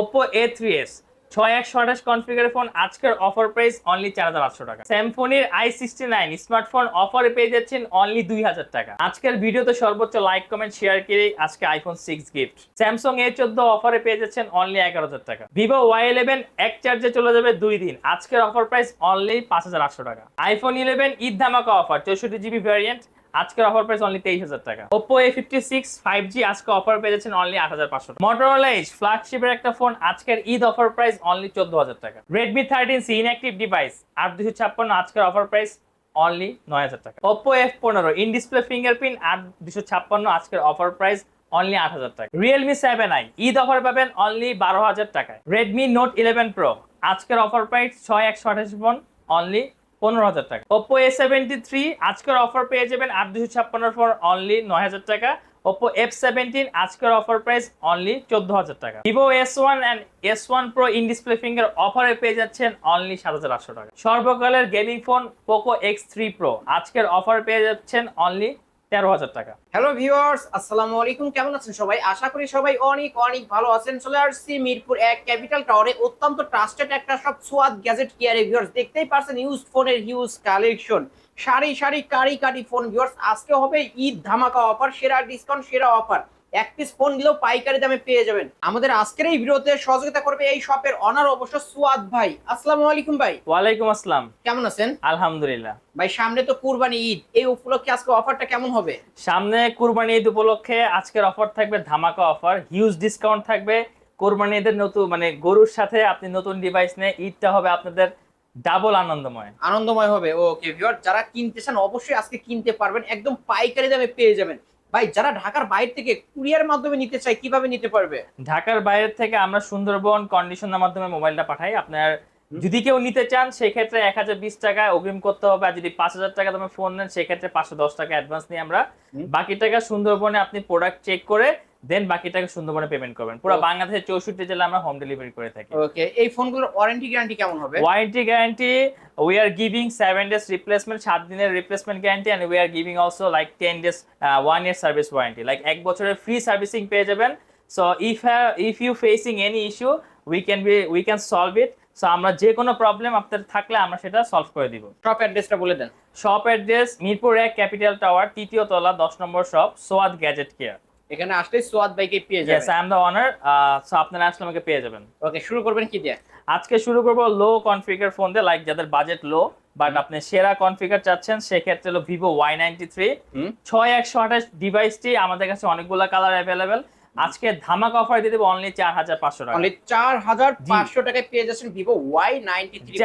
Oppo A three S ছয় একশো আঠাশ কনফিগার ফোন আজকের অফার প্রাইস অনলি চার হাজার আটশো টাকা। স্যামসংয়ের আই সিক্সটি নাইন স্মার্টফোন অফারে পেয়ে যাচ্ছেন অনলি দুই হাজার টাকা। আজকের ভিডিওতে সর্বোচ্চ লাইক কমেন্ট শেয়ার করে আজকে iPhone six gift Samsung A চোদ্দ অফারে পেয়ে যাচ্ছেন অনলি এগারো হাজার টাকা। ভিভো ওয়াই ইলেভেন এক চার্জে চলে যাবে দুই দিন। আজকের অফার প্রাইস অনলি পাঁচ হাজার আটশো টাকা। আইফোন ইলেভেন ঈদ ধামাকা অফার চৌষট্টি জিবি ভ্যারিয়েন্ট আজকের অফার প্রাইস অনলি তেইশ হাজার টাকা। Oppo A fifty six five G আজকে অফার পেয়েছেন অনলি আট হাজার পাঁচশো মোটরোলা এজ ফ্ল্যাগশিপের একটা ফোন আজকের ঈদ অফার প্রাইস অনলি চোদ্দ হাজার টাকা। Redmi thirteen C inactive device আট দুশো ছাপ্পান্ন আজকের অফার প্রাইস অনলি নয় হাজার টাকা। ওপো এফ পনেরো ইন ডিসপ্লে ফিঙ্গারপ্রিন্ট আট দুশো ছাপ্পান্ন আজকের অফার প্রাইস অনলি আট হাজার টাকা। Realme seven I Eid offer পাবেন অনলি বারো হাজার টাকায়। রেডমি নোট ইলেভেন প্রো আজকের অফার প্রাইস ছয় একশো আঠাশ ফোন অনলি পনেরো হাজার টাকা। ওপো এ সেভেন্টি থ্রি আজকের অফার পেয়ে যাবেন আট দুশো ছাপ্পান্ন ফোর অনলি নয় হাজার টাকা। ওপো এফ সেভেন্টিন আজকের অফার প্রাইস অনলি চোদ্দ হাজার টাকা। Vivo S one and S one pro in display finger অফারে পেয়ে যাচ্ছেন অনলি সাত হাজার আটশো টাকা। সর্বকালের gaming phone Poco X three pro আজকের অফার পেয়ে যাচ্ছেন অনলি তেরো হাজার টাকা। হ্যালো ভিউয়ার্স আসসালামু আলাইকুম। কেমন আছেন সবাই? আশা করি সবাই অনেক অনেক ভালো আছেন। চলে আসছি মিরপুর এক ক্যাপিটাল টাওয়ারে। অত্যন্ত ট্রাস্টেড একটা সব সোয়াদ গ্যাজেট কেয়ারে ভিউয়ার্স দেখতেই পারছেন ইউজ ফোনের হিউজ কালেকশন সারি সারি, কারি কারি ফোন ভিউয়ার্স আজকে হবে ঈদ ধামাকা অফার সেরা ডিসকাউন্ট সেরা অফার এক পিস ফোন দিলেও পাইকারি দামে পেয়ে যাবেন। আমাদের আজকের এই ভিডিওতে সহযোগিতা করবে এই শপের অনার অবশ্য সুয়াদ ভাই। আসসালামু আলাইকুম ভাই। ওয়ালাইকুম আসসালাম। কেমন আছেন? আলহামদুলিল্লাহ। ভাই সামনে তো কুরবানি ঈদ। এই উপলক্ষে আজকে অফারটা কেমন হবে? সামনে কুরবানি ঈদ উপলক্ষে আজকের অফার থাকবে ধামাকা অফার হিউজ ডিসকাউন্ট থাকবে। কোরবানি ঈদের নতুন মানে গরুর সাথে আপনি নতুন ডিভাইস নিয়ে ঈদটা হবে আপনাদের ডাবল আনন্দময়। আনন্দময় হবে। ওকে ভিউয়ার যারা কিনতে চান অবশ্যই আজকে কিনতে পারবেন। একদম পাইকারি দামে পেয়ে যাবেন। ভাই যারা ঢাকার বাইরে থেকে কুরিয়ার মাধ্যমে নিতে চায় কীভাবে নিতে পারবে? ঢাকার বাইরে থেকে আমরা সুন্দরবন কন্ডিশনের মাধ্যমে মোবাইলটা পাঠাই। আপনার যদি কেউ নিতে চান সেক্ষেত্রে এক হাজার বিশ টাকা অগ্রিম করতে হবে। আর যদি পাঁচ হাজার টাকা দামে ফোন নেন সেক্ষেত্রে পাঁচশো দশ টাকা অ্যাডভান্স নিয়ে আমরা। বাকি টাকা সুন্দরবনে আপনি প্রোডাক্ট চেক করে দেন বাকি টাকা সুন্দরবনে পেমেন্ট করবেন। পুরো. বাংলাদেশের চৌষট্টি জেলা আমরা হোম ডেলিভারি করে থাকি। ওকে এই ফোনগুলোর ওয়ারেন্টি গ্যারান্টি কেমন হবে? Warranty guarantee we are giving seven days replacement সাত দিনের replacement guarantee and we are giving also like ten days one year service warranty like এক বছরের ফ্রি সার্ভিসিং পেয়ে যাবেন। So if if you facing any issue we can be we can solve it so আমরা যে কোনো problem আপনার থাকলে আমরা সেটা সলভ করে দিব। শপ অ্যাড্রেসটা বলে দেন। শপ অ্যাড্রেস মিরপুর এক ক্যাপিটাল টাওয়ার তৃতীয় তলা দশ number shop Swad gadget care এখানে আসলে সোয়াদ ভাইকে পেয়ে ইয়েস যাবেন। I am the owner so আপনারা আসলে আমাকে পেয়ে যাবেন। ওকে শুরু করবেন কি দিয়ে? আজকে শুরু করব লো কনফিগার ফোন দিয়ে লাইক যাদের বাজেট লো বাট আপনি সেরা কনফিগার চাচ্ছেন সেক্ষেত্রে হলো ভিভো ওয়াই নাইনটি থ্রি ছয় একশো আঠাশ ডিভাইসটি আমাদের কাছে অনেকগুলো কালার অ্যাভেলেবেল আজকে ধামাক অফার দিয়ে দেবো অনলি চার হাজার পাঁচশো টাকা। অনলি চার হাজার পাঁচশো টাকায় পেয়ে যাচ্ছেন Vivo Y ninety three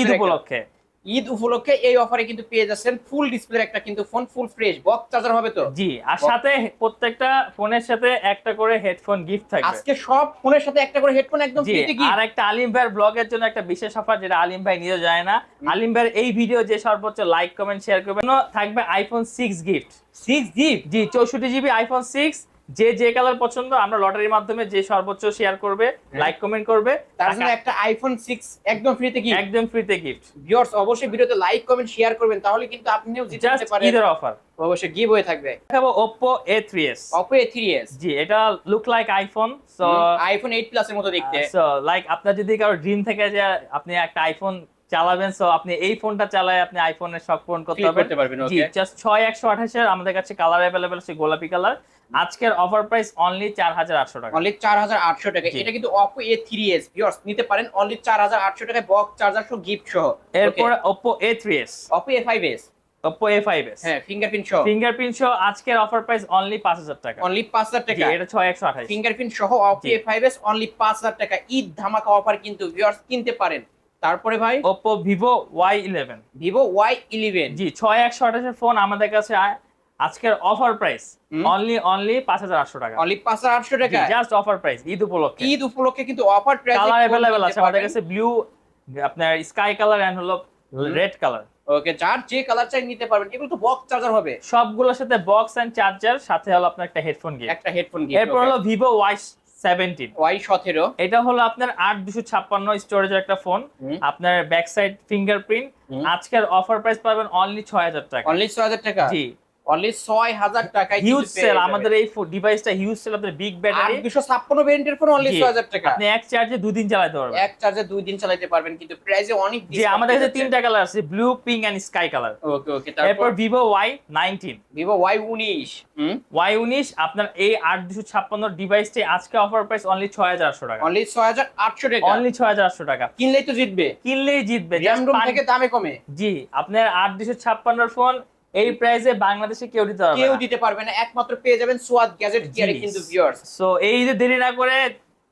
Eid উপলক্ষে। ঈদ উপলক্ষে এই অফারে কিন্তু পেয়ে যাচ্ছেন ফুল ডিসপ্লে একটা কিন্তু phone full fresh box charger হবে তো? জি আর সাথে প্রত্যেকটা ফোনের সাথে একটা করে হেডফোন গিফট থাকবে। আজকে সব ফোনের সাথে একটা করে হেডফোন একদম ফ্রিতে আর একটা আলিম ভাইয়ের ব্লগের জন্য একটা বিশেষ অফার যেটা আলিম ভাই নিজে যায় না। আলিম ভাইয়ের এই ভিডিও যে সর্বোচ্চ লাইক কমেন্ট শেয়ার করবেন থাকবে আইফোন সিক্স গিফট সিক্স জিপ জি চৌষট্টি জিবি আইফোন সিক্স যে যে কালার পছন্দ আমরা লটারির মাধ্যমে যে সর্বোচ্চ শেয়ার করবে লাইক কমেন্ট করবে। তার জন্য একটা আইফোন সিক্স একদম ফ্রিতে কি একদম ফ্রিতে গিফট ভিউয়ার্স অবশ্যই ভিডিওতে লাইক কমেন্ট শেয়ার করবেন তাহলে কিন্তু আপনিও জিতে জাস্ট নিতে পারেন। ঈদের অফার অবশ্যই গিভ হয়ে থাকবে। দেখাবো Oppo A three S G এটা look like iPhone so iPhone eight প্লাসের মতো দেখতে। সো লাইক আপনার যদি কারও ড্রিম থেকে যে আপনি একটা আইফোন চালাবেন সো আপনি এই ফোনটা চালায় আপনি আইফোনের শখ পূরণ করতে পারবেন। করতে পারবেন জি জাস্ট ছয় একশো আঠাশের আমাদের কাছে কালার অ্যাভেলেবেল আছে গোলাপি কালার আজকের অফার প্রাইস অনলি চার হাজার আটশো টাকা। অনলি চার হাজার আটশো টাকা। এটা কিন্তু থ্রি এস ভিউয়ার্স নিতে পারেন অনলি চার হাজার আটশো টাকায় বক্স চার্জার সহ গিফট সহ এরপর five S Oppo A five S হ্যাঁ ফিঙ্গারপ্রিন্ট সহ। ফিঙ্গারপ্রিন্ট সহ আজকের অফার প্রাইস অনলি পাঁচ হাজার টাকা। অনলি পাঁচ হাজার জি, টাকা এটা ছয় একশো আঠাশ। ফিঙ্গারপ্রিন্ট সহ ফাইভ এস অনলি পাঁচ হাজার টাকা। ঈদ ধামাকা অফার কিন্তু ভিউয়ার্স কিনতে পারেন। তারপরে ভাই? Y eleven Vivo Y eleven G ছয় একশো আঠাশের ফোন আমাদের কাছে আজকের অফার প্রাইস অনলি অনলি পাঁচ হাজার আটশো টাকা। অনলি পাঁচ হাজার আটশো টাকা। জাস্ট অফার প্রাইস ঈদ উপলক্ষে। ঈদ উপলক্ষে কিন্তু অফার প্রাইস কালার অ্যাভেলেবেল আছে আমাদের কাছে ব্লু আপনার স্কাই কালার এন্ড হলো রেড কালার ওকে যার যে কালার চাই নিতে পারবেন এগুলো তো বক্স চার্জার হবে। সবগুলোর সাথে বক্স এন্ড চার্জার সাথে হলো আপনার একটা হেডফোন গিফট একটা হেডফোন গিয়ে এরপর হলো ভিভো ওয়াই সেভেন্টিন ওয়াই সতেরো। এটা হলো আপনার আট দুশো ছাপ্পান্ন স্টোরেজের একটা ফোন। আপনার ব্যাক সাইড ফিঙ্গারপ্রিন্ট আজকের অফার প্রাইস পাবেন অনলি ছয় হাজার টাকা। অনলি ছয় হাজার টাকা? জি। অনলি ছয় হাজার টাকায় হিউজ সেল আমাদের এই ডিভাইসটা হিউজ সেল আপনাদের বিগ ব্যাটারি দুশো ছাপ্পান্ন ভেরিয়েন্টের ফোন অনলি জি। ছয় হাজার টাকা। আপনি এক চার্জে দুই দিন চালাতে পারবেন। এক চার্জে দুই দিন চালাতে পারবেন কিন্তু প্রাইসে অনেক আমাদের কাছে তিনটা কালার আছে blue pink and sky colour okay okay তারপর? ভিভো ভিভো হুম? আপনার এই আট দুশো ছাপ্পান্ন ডিভাইসটি আজকে অফার প্রাইস অনলি ছয় হাজার আটশো টাকা। অনলি ছয় হাজার আটশো টাকা। অনলি ছয় হাজার আটশো টাকা। কিনলেই তো জিতবে। কিনলেই জিতবে থেকে দামে কমে। জি আপনার আট দুশো ছাপ্পান্নর ফোন এই প্রাইসে বাংলাদেশে কেউ দিতে পারবে কেউ দিতে পারবে না। একমাত্র পেয়ে যাবেন সোয়াদ গ্যাজেট গিয়ারে জি। কিন্তু ভিউয়ার্স সো এই যে দেরি না করে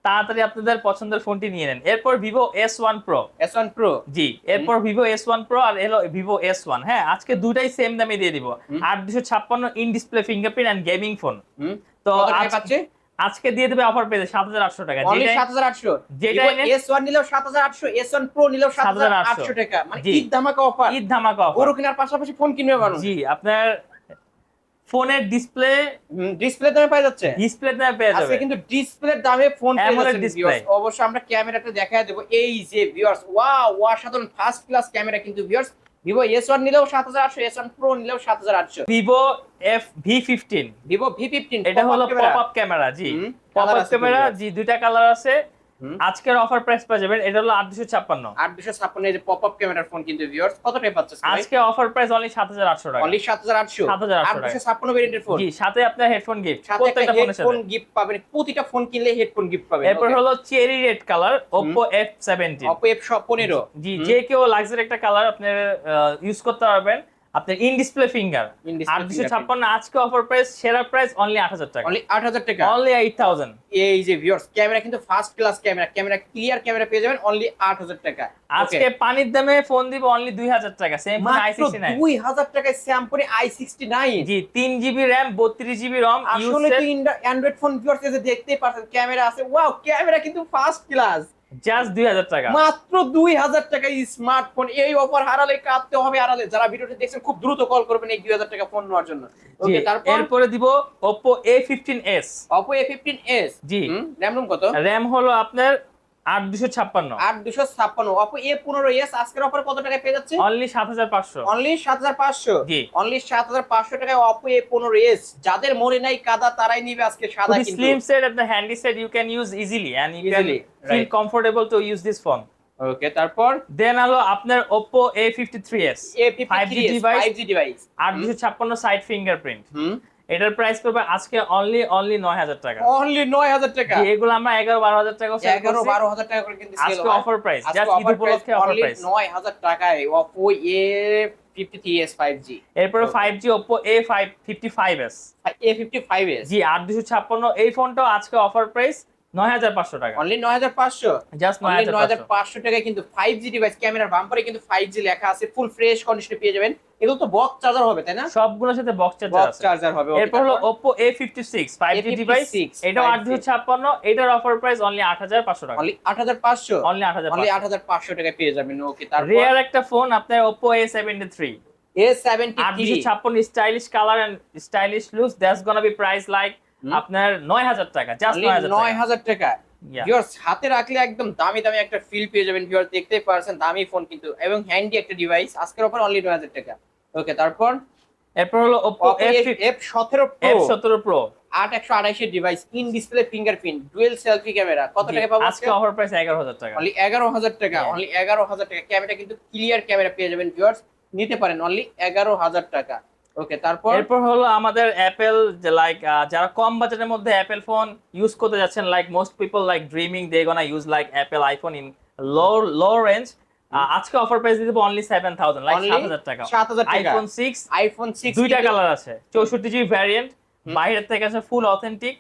তাড়াতাড়ি আপনাদের পছন্দের ফোনটি নিয়ে নেন। এরপর Vivo S one pro S one pro জি এরপর ভিভো এস ওয়ান প্রো আর এলো ভিভো এস ওয়ান হ্যাঁ আজকে দুটাই সেম দামে দিয়ে দিব। আট দুশো ছাপ্পান্ন in display fingerprint and gaming phone তো কত টাকায় আজ- পাচ্ছে? আজকে দিয়ে দেবে অফার হাজার আটশো টাকা। আটশো। যেটাই এস ওয়ান নিলেও সাত হাজার আটশো এস ওয়ান প্রো নিলেও সাত হাজার 7,800 আটশো। টাকা। মানে ঈদ ধামাকা অফার ঈদ ধামাকা offer। গরু কেনার পাশাপাশি ফোন কিনবে মানুষ। জি আপনার ফোনের ডিসপ্লে ডিসপ্লে দামে পাওয়া যাচ্ছে। ডিসপ্লে দামে পেয়ে আজকে যাবে। কিন্তু ডিসপ্লের দামে ফোন পেয়ে অবশ্যই আমরা ক্যামেরাটা দেখায় দেবো। এই যে ভিউয়ার্স ওয়াও অসাধারণ ফার্স্ট ক্লাস ক্যামেরা কিন্তু ভিউয়ার্স ভিভো এস ওয়ান নিলেও সাত হাজার আটশো এস ওয়ান প্রো নিলেও সাত হাজার আটশো। Vivo F V fifteen Vivo V fifteen এটা হলো পপ আপ ক্যামেরা জি। পপ আপ ক্যামেরা জি দুইটা কালার আছে। আজকের অফার প্রাইস পাওয়া যাবেন এটা হলো আট দুশো ছাপ্পান্ন। আট দুশো ছাপ্পান্ন এই যে পপ আপ ক্যামেরার ফোন কিন্তু ভিউয়ার্স কত টাকা পাচ্ছে আজকে অফার প্রাইস অনলি সাত হাজার আটশো টাকা। অনলি সাত হাজার আটশো? 7,800 আট দুশো ছাপ্পান্ন ভেরিয়েন্টের ফোন জি সাথে আপনার হেডফোন গিফট সাথে প্রত্যেকটা ফোনের হেডফোন গিফট পাবেন প্রতিটা ফোন কিনলে হেডফোন গিফট পাবেন এরপর হলো cherry red colour seventeen Oppo F পনেরো। জি যে কেউ লাক্সারি একটা কালার আপনি ইউজ করতে পারবেন। আপনার ইন ডিসপ্লে ফিঙ্গার আট দুশো ছাপ্পান্ন আজকে অফার প্রাইস সেরা প্রাইস অনলি আট হাজার টাকা। অনলি আট হাজার টাকা। অনলি এইট থাউজেন্ড এই যে ভিউয়ার্স ক্যামেরা কিন্তু first class camera camera clear camera পেয়ে যাবেন অনলি আট হাজার টাকা। আজকে পানির দামে ফোন দিব অনলি দুই হাজার টাকা same phone I sixty nine দুই হাজার টাকায় স্যামপুরি আই সিক্সটি নাইন জি তিন জিবি র্যাম বত্রিশ জিবি রম আসলে তো অ্যান্ড্রয়েড ফোন ভিউয়ার্স দেখতেই পারছেন ক্যামেরা আছে। ওয়াও ক্যামেরা কিন্তু ফার্স্ট ক্লাস জাস্ট দুই হাজার টাকা। মাত্র দুই হাজার টাকায় স্মার্টফোন এই অফার হারালে কাঁদতে হবে হারালে। যারা ভিডিওটি দেখছেন খুব দ্রুত কল করবেন এই দুই হাজার টাকা ফোন নেওয়ার জন্য। এরপরে দিব Oppo A fifteen S Oppo A fifteen S G. ROM কত? র্যাম হলো আপনার আট দুশো ছাপ্পান্ন। আট দুশো ছাপ্পান্ন। অপো এ পনেরো এস আজকের অফার কত টাকায় পেয়ে যাচ্ছে অনলি সাত হাজার পাঁচশো। অনলি সাত হাজার পাঁচশো। অনলি সাত হাজার পাঁচশো টাকায় অপো এ পনেরো এস যাদের মনে নাই কাদা তারাই নিবে আজকে সাদা কিন্তু। স্লিম সেট আপনার handy set you can use easily and you can feel comfortable to use this phone okay তারপর? দেন হলো আপনার Oppo A fifty three S A 5G fifty device, five G device আট দুশো ছাপ্পান্ন side fingerprint এটার price পড়বে আজকে only only নয় হাজার টাকা। অনলি নয় হাজার টাকা। জি, এগুলো আমরা এগারো বারো হাজার টাকা sell এগারো করছি। বারো হাজার টাকা করে কিন্তু sale আজকে অফার প্রাইস জাস্ট ঈদ উপলক্ষে অফার প্রাইস নয় হাজার টাকায় Oppo A fifty three S five G এরপরে Okay. Five G Oppo A five fifty five S A fifty five S জি আট দুশো ছাপ্পান্ন। এই ফোনটাও আজকে অফার প্রাইস নয় হাজার পাঁচশো টাকা। অনলি নয় হাজার পাঁচশো? জাস্ট টাকায় কিন্তু ফাইভ জি ডিভাইস ক্যামেরার বাম্পারে কিন্তু ফাইভ লেখা আছে ফুল ফ্রেশ কন্ডিশনে পেয়ে যাবেন। এগুলো তো বক্স চার্জার হবে তাই না? সবগুলোর সাথে বক্স চার্জার আছে। চার্জার হবে এরপর হলো তারপর? Oppo A fifty six five G A56, 5G আট দুশো ছাপ্পান্ন এটার অফার প্রাইস অনলি আট হাজার পাঁচশো টাকা। অনলি অনলি অনলি টাকায় পেয়ে যাবেন ওকে তারপর? রেয়ার একটা ফোন আপনার stylish colour and stylish that's gonna be price like. আপনার নয় হাজার টাকা জাস্ট নয় হাজার টাকা. ভিউয়ার্স হাতে রাখলে একদম দামি দামি একটা ফিল পেয়ে যাবেন। ভিউয়ার্স দেখতেই পারছেন দামি ফোন কিন্তু এবং হ্যান্ডি একটা ডিভাইস আজকের অফার অনলি নয় হাজার টাকা। ওকে তারপর? এরপর হলো সতেরো প্রো সতেরো প্রো আট একশো আড়াইশের device in display fingerprint dual selfie camera কত টাকা পাবো আজকে অফার প্রাইস এগারো হাজার টাকা। অনলি এগারো হাজার টাকা অনলি এগারো হাজার টাকা। ক্যামেরা কিন্তু ক্লিয়ার ক্যামেরা পেয়ে যাবেন ভিউয়ার্স নিতে পারেন অনলি এগারো হাজার টাকা। ওকে তারপর? এরপর হলো আমাদের অ্যাপেল যে লাইক যারা কম বাজেটের মধ্যে অ্যাপেল ফোন ইউজ করতে যাচ্ছেন like most people like dreaming they gonna use like Apple iPhone in low low range আজকে অফার প্রাইস দিয়ে দেবো অনলি সেভেন থাউজেন্ড লাইক সাত হাজার টাকা। 7,000 টাকা। আইফোন সিক্স আইফোন সিক্স দুইটা কালার আছে চৌষট্টি জিবি ভ্যারিয়েন্ট বাইরের থেকে আছে ফুল অথেন্টিক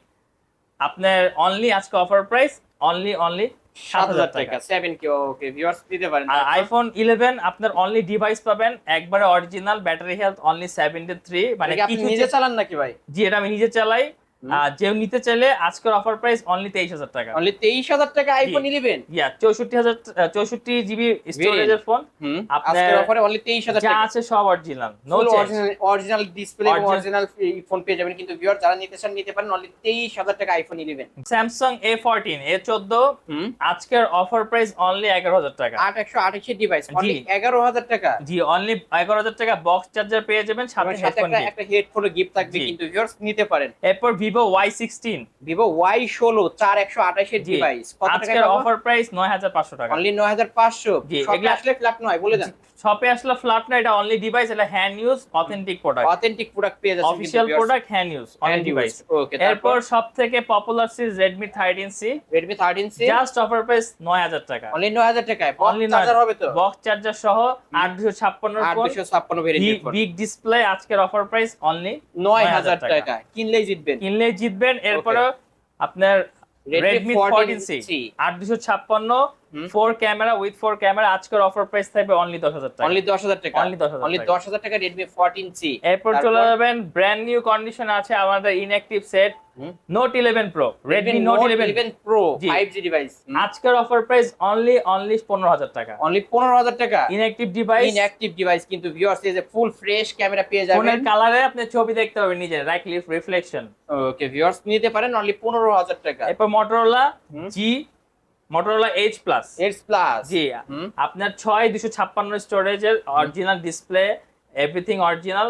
আপনার অনলি আজকে অফার প্রাইস অনলি অনলি সাত হাজার টাকা। সেভেন কে ওকে ভিউয়ার্স দিতে পারেন। আর আইফোন ইলেভেন আপনার অনলি ডিভাইস পাবেন একবারে original battery health only seventy three মানে মানে আপনি নিজে চালান নাকি ভাই? জি এটা আমি নিজে চালাই। হুম। নিতে চাইলে আজকের অফার প্রাইস অনলি তেইশ হাজার টাকা। অনলি তেইশ হাজার টাকা আইফোন ইলেভেন ইয়া চৌষট্টি হাজার চৌষট্টি জিবি স্টোরেজের ফোন আপনার আজকের অফারে অনলি তেইশ হাজার যা টাকা। আছে সব original no original display original phone পেয়ে যাবেন। কিন্তু ভিউয়ার যারা নিতে চান নিতে পারেন অনলি তেইশ হাজার টাকা iPhone eleven Samsung A fourteen A চোদ্দ আজকের অফার প্রাইস অনলি এগারো হাজার টাকা। আট একশো আঠাশের ডিভাইস অনলি। এগারো হাজার টাকা। জি অনলি এগারো হাজার টাকা বক্স চার্জার পেয়ে যাবেন সাথে একটা হেডফোন গিফট থাকবে কিন্তু ভিউয়ার্স নিতে পারেন। এরপর Vivo Y sixteen Vivo Y ষোলো চার একশো আঠাশের। ডিভাইস আজকের অফার প্রাইস নয় হাজার পাঁচশো টাকা। অনলি নয় হাজার পাঁচশো। আসলে ফ্ল্যাট নয় বলে দেন। শপে আসলে ফ্ল্যাট না এটা অনলি ডিভাইস এটা hand use authentic product authentic product পেয়ে product hand use only device okay এরপর সব থেকে popular series just offer price নয় হাজার টাকা। অনলি নয় হাজার টাকায়। অনলি চার্জার হবে তো? বক্স চার্জার সহ আট দুশো ছাপ্পান্ন ভেরিয়েন্ট বিগ ডিসপ্লে আজকের অফার প্রাইস অনলি নয় হাজার 9,000 টাকা। টাকা। কিনলেই জিতবেন। কিনলে জিতবেন এরপরে আপনার Redmi রেডমি 14 ফোরটিন সি আট দুশো ছাপ্পান্ন। Four camera with four camera আজকের অফার প্রাইস থাকবে অনলি দশ হাজার টাকা। অনলি দশ হাজার টাকা? Only 10,000 অনলি টাকা। দশ হাজার টাকা রেডমি ফোরটিন সি এরপর চলে যাবেন ব্র্যান্ড নিউ কন্ডিশন আছে আমাদের inactive set. Note eleven pro Redmi note eleven pro five G. Device আজকের অফার প্রাইস অনলি অনলি পনেরো হাজার টাকা। অনলি পনেরো হাজার টাকা? ইনঅ্যাক্টিভ ডিভাইস ইনঅ্যাক্টিভ ডিভাইস কিন্তু ভিউয়ার্স এই যে ফুল ফ্রেশ ক্যামেরা পেয়ে ফোনের যাবেন কালারে আপনি ছবি দেখতে পাবেন নিজে right left reflection okay viewers নিতে পারেন অনলি পনেরো হাজার টাকা। এরপর Motorola G Motorola H plus eights plus G আপনার ছয় দুশো ছাপ্পান্ন স্টোরেজের অরিজিনাল ডিসপ্লে এভরিথিং অরিজিনাল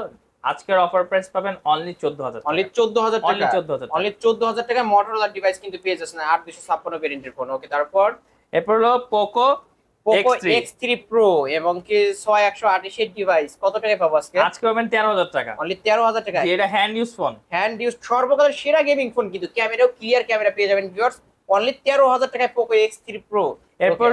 আজকের অফার প্রাইস পাবেন অনলি চোদ্দ হাজার অনলি চোদ্দ হাজার Only টাকা। 14,000 টাকা। অনলি চোদ্দ হাজার টাকা মোটরোলা ডিভাইস কিন্তু পেয়ে যাচ্ছেন আট দুশো ছাপ্পান্ন ভেরিয়েন্টের ফোন ওকে তারপর? এরপর হলো Poco Poco X3 X three pro এবং কি ছয় একশো আঠাশের ডিভাইস কত টাকায় পাবো আজকে? আজকে পাবেন তেরো হাজার টাকা। অনলি তেরো হাজার টাকা এটা hand use phone hand use সর্বকালের সেরা গেমিং ফোন কিন্তু। ক্যামেরাও ক্লিয়ার ক্যামেরা পেয়ে যাবেন ভিউয়ার্স অনলি তেরো হাজার টাকায় পোকো এক্স থ্রি প্রো এরপর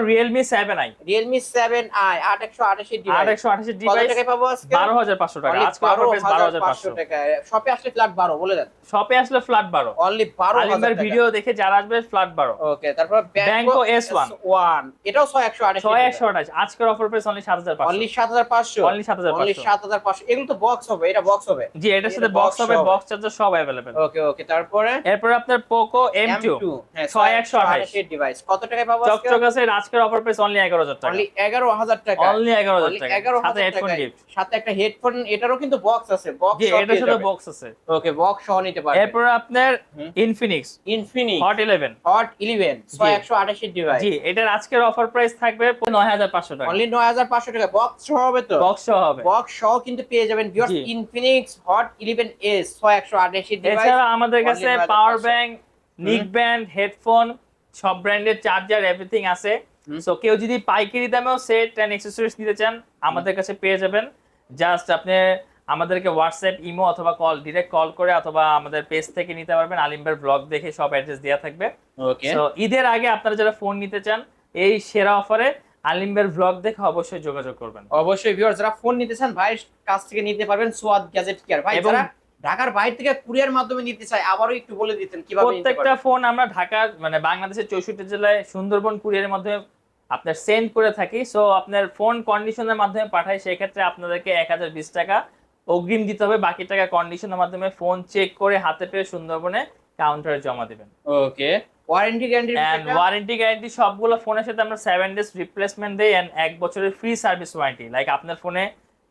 আই আট একশো আঠাশের আট ডিভাইস একশো আঠাশের কত ডিভাইস টাকায় পাবো আজকে? বারো হাজার পাঁচশো টাকা। আজকে অফার প্রাইস বারো হাজার হাজার পাঁচশো পাঁচশো টাকা শপে আসলে ফ্ল্যাট বারো বলে দেন। শপে আসলে ফ্ল্যাট বারো। অনলি বারো হাজার আলিমের ভিডিও দেখে যারা আসবে ফ্ল্যাট বারো। ওকে তারপর Banco S1 ওয়ান এটাও ছয় একশো আঠাশ ছয় একশো আঠাশ আজকের অফার প্রাইস অনলি সাত হাজার পাঁচশো। অনলি সাত হাজার পাঁচশো? অনলি সাত হাজার অনলি পাঁচশো সাত হাজার পাঁচশো। এগুলো তো বক্স হবে এটা বক্স হবে। জি এটার সাথে বক্স হবে। বক্স চার্জার সব অ্যাভেলেবেল ওকে ওকে তারপরে? এরপর আপনার পোকো এম টু হ্যাঁ ছয় একশো আঠাশ ডিভাইস কত টাকায় পাবো আজকে? আছে আজকের অফার প্রাইস অনলি এগারো হাজার টাকা। অনলি এগারো হাজার টাকা। অনলি এগারো হাজার Only টাকা। সাথে হেডফোন গিফট সাথে একটা হেডফোন এটারও কিন্তু বক্স আছে বক্স এটার সাথে বক্স আছে। ওকে বক্স সহ নিতে পারবেন। এরপর আপনার Infinix Infinix hot eleven hot eleven ছয় একশো আঠাশের ডিভাইস জি এটার আজকের অফার প্রাইস থাকবে নয় হাজার পাঁচশো টাকা। অনলি নয় হাজার পাঁচশো টাকা। বক্স সহ হবে তো? বক্স সহ হবে। বক্স সহ কিন্তু পেয়ে যাবেন viewers Infinix hot eleven S ছয় একশো আঠাশের ডিভাইস এছাড়া আমাদের কাছে power bank neck band headphone সব ব্র্যান্ডের চার্জার এভরিথিং আছে। সো কেউ যদি পাইকারি দামেও সেট অ্যান্ড অ্যাক্সেসরিজ নিতে চান আমাদের কাছে পেয়ে যাবেন। জাস্ট আপনি আমাদেরকে হোয়াটসঅ্যাপ ইমো অথবা কল ডিরেক্ট কল করে অথবা আমাদের পেজ থেকে নিতে পারবেন। আলিমবের ব্লগ দেখে সব অ্যাড্রেস দেওয়া থাকবে। ওকে সো ঈদের আগে আপনারা যারা ফোন নিতে চান এই সেরা অফারে আলিমবের ব্লগ দেখে অবশ্যই যোগাযোগ করবেন। অবশ্যই ভিউয়ার্স যারা ফোন নিতে চান ভাইয়ের কাছ থেকে নিতে পারবেন সোয়াদ গ্যাজেট কেয়ার ভাই যারা ঢাকার বাইরে থেকে কুরিয়ার মাধ্যমে নিতে চাই আবারও একটু বলে দিতেন কীভাবে প্রত্যেকটা ফোন আমরা ঢাকার মানে বাংলাদেশের চৌষট্টি জেলায় সুন্দরবন কুরিয়ারের মাধ্যমে আপনার সেন্ড করে থাকি। সো আপনার ফোন কন্ডিশনের মাধ্যমে পাঠাই সেক্ষেত্রে আপনাদেরকে এক হাজার বিশ টাকা অগ্রিম দিতে হবে। বাকি টাকা কন্ডিশনের মাধ্যমে ফোন চেক করে হাতে পেয়ে সুন্দরবনে কাউন্টারে জমা দিবেন। Okay warranty guarantee warranty guarantee সবগুলো ফোনের সাথে আমরা সেভেন ডেজ রিপ্লেসমেন্ট দেই অ্যান্ড এক বছরের ফ্রি সার্ভিস ওয়ারেন্টি লাইক আপনার ফোনে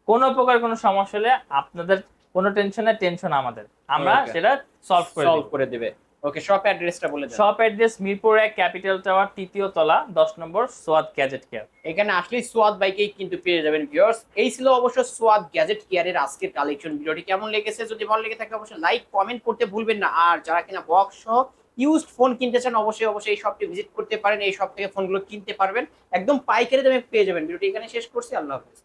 কোনো প্রকার কোনো সমস্যা হলে আপনাদের কোনো টেনশনে টেনশন আমাদের। আমরা সেটা সলভ করে সলভ করে দিবে। ওকে শপ অ্যাড্রেসটা বলে দেন। শপ অ্যাড্রেস মিরপুর এক ক্যাপিটাল টাওয়ার তৃতীয় তলা দশ নম্বর সোয়াদ গ্যাজেট কেয়ার এখানে আসলে সোয়াদ বাইকেই কিন্তু পেয়ে যাবেন ভিউয়ার্স এই ছিল অবশ্য সোয়াদ গ্যাজেট কেয়ারের আজকের কালেকশন ভিডিওটি কেমন লেগেছে? যদি ভালো লেগে থাকে অবশ্যই লাইক কমেন্ট করতে ভুলবেন না। আর যারা কিনা বক্স সহ ইউজড ফোন কিনতে চান অবশ্যই অবশ্যই এই শপটি ভিজিট করতে পারেন। এই শপ থেকে ফোনগুলো কিনতে পারবেন। একদম পাইকারি দামে পেয়ে যাবেন। ভিডিওটি এখানে শেষ করছি। আল্লাহ হাফেজ।